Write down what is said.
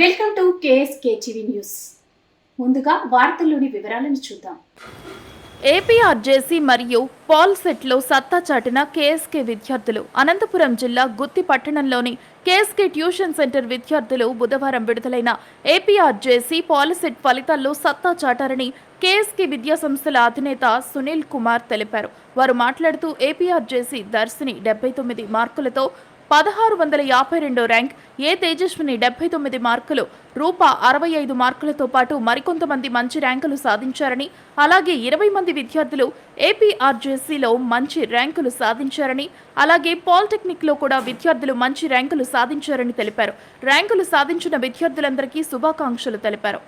Welcome to KSK TV news. ముందుగా వార్తల్లోని వివరాలను చూద్దాం. ఏపీఆర్జేసీ మరియు పాల్ సెట్లో సత్తా చాటిన కేఎస్కే విద్యార్థులు అనంతపురం జిల్లా గుత్తి పట్టణంలోని కేఎస్కే ట్యూషన్ సెంటర్ విద్యార్థులు బుధవారం విడుదలైన ఏపీఆర్జేసీ పాలసెట్ ఫలితాల్లో సత్తా చాటారని కేఎస్కే విద్యా సంస్థల అధినేత సునీల్ కుమార్ తెలిపారు. వారు మాట్లాడుతూ ఏపీఆర్జేసీ దర్శిని డెబ్బై తొమ్మిది మార్కులతో పదహారు వందల యాభై రెండో ర్యాంక్ ఏ తేజస్విని డెబ్బై తొమ్మిది మార్కులు రూప అరవై ఐదు మార్కులతో పాటు మరికొంతమంది మంచి ర్యాంకులు సాధించారని అలాగే ఇరవై మంది విద్యార్థులు ఏపీఆర్జేసీలో మంచి ర్యాంకులు సాధించారని అలాగే పాలిటెక్నిక్లో కూడా విద్యార్థులు మంచి ర్యాంకులు సాధించారని తెలిపారు. ర్యాంకులు సాధించిన విద్యార్థులందరికీ శుభాకాంక్షలు తెలిపారు.